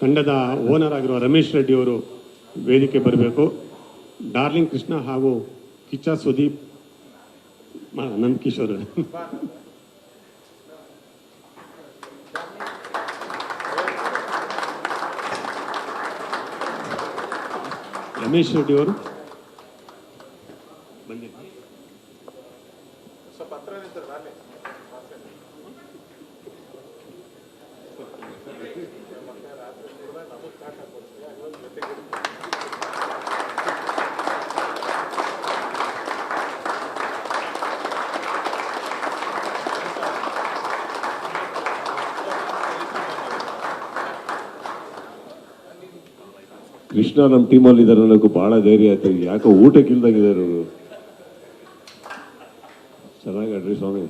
ತಂಡದ ಓನರ್ ಆಗಿರುವ ರಮೇಶ್ ರೆಡ್ಡಿ ಅವರು ವೇದಿಕೆ ಬರಬೇಕು. ಡಾರ್ಲಿಂಗ್ ಕೃಷ್ಣ ಹಾಗೂ ಕಿಚ್ಚ ಸುದೀಪ್ ನಂದ್ ಕಿಶೋರ್. ರಮೇಶ್ ರೆಡ್ಡಿ ಅವರು. ಬಂದಿದ್ದಾರೆ ಕೃಷ್ಣ ನಮ್ಮ ಟೀಮಲ್ಲಿ ಇದ್ದಾರೆ ಅನ್ನೋಕ್ಕೂ ಭಾಳ ಧೈರ್ಯ ಆಯ್ತು. ಯಾಕೋ ಕಿಲ್ದಾಗಿದ್ದಾರೆ ಅವರು ಚೆನ್ನಾಗಡ್ರಿ ಸ್ವಾಮಿ.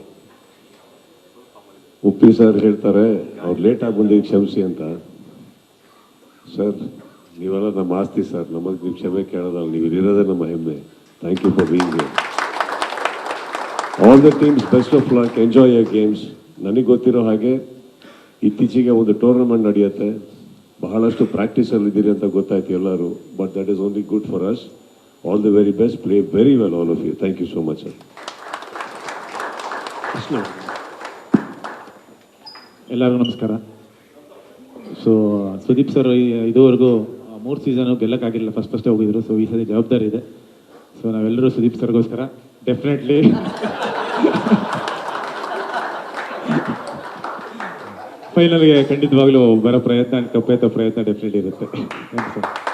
ಉಪ್ಪಿ ಸರ್ ಹೇಳ್ತಾರೆ, ಅವ್ರು ಲೇಟಾಗಿ ಬಂದಿದ್ದು ಕ್ಷಮಿಸಿ ಅಂತ. ಸರ್ ನೀವೆಲ್ಲ ನಮ್ಮ ಆಸ್ತಿ ಸರ್ ನಮಗೆ ನೀವು ಕ್ಷಮೆ ಕೇಳೋದಲ್ಲ, ನೀವು ಇರೋದೇ ನಮ್ಮ ಹೆಮ್ಮೆ. Thank you for being all the teams best of luck enjoy your games ನನಗೆ ಗೊತ್ತಿರೋ ಹಾಗೆ ಇತ್ತೀಚೆಗೆ ಒಂದು ಟೂರ್ನಮೆಂಟ್ ನಡೆಯುತ್ತೆ. ಬಹಳಷ್ಟು ಪ್ರಾಕ್ಟೀಸಲ್ಲಿ ಇದ್ದೀರಿ ಅಂತ ಗೊತ್ತಾಯ್ತು ಎಲ್ಲರೂ but that is only good for us all the very best play very well all of you thank you so much sir ಎಲ್ಲರಿಗೂ ನಮಸ್ಕಾರ. ಸೊ ಸುದೀಪ್ ಸರ್ ಇದುವರೆಗೂ ಮೂರು ಸೀಸನ್ ಗೆಲ್ಲಕ್ಕಾಗಿಲ್ಲ ಫಸ್ಟ್ ಫಸ್ಟೇ ಹೋಗಿದ್ರು. ಸೊ ಈ ಸರಿ ಜವಾಬ್ದಾರಿ ಇದೆ. ಸೊ ನಾವೆಲ್ಲರೂ ಸುದೀಪ್ ಸರ್ಗೋಸ್ಕರ ಡೆಫಿನೆಟ್ಲಿ ಫೈನಲ್ಗೆ ಖಂಡಿತವಾಗ್ಲೂ ಬರೋ ಪ್ರಯತ್ನ, ಕಪ್ಪೆತ್ತೋ ಪ್ರಯತ್ನ ಡೆಫಿನೆಟ್ಲಿ ಇರುತ್ತೆ. Thank you sir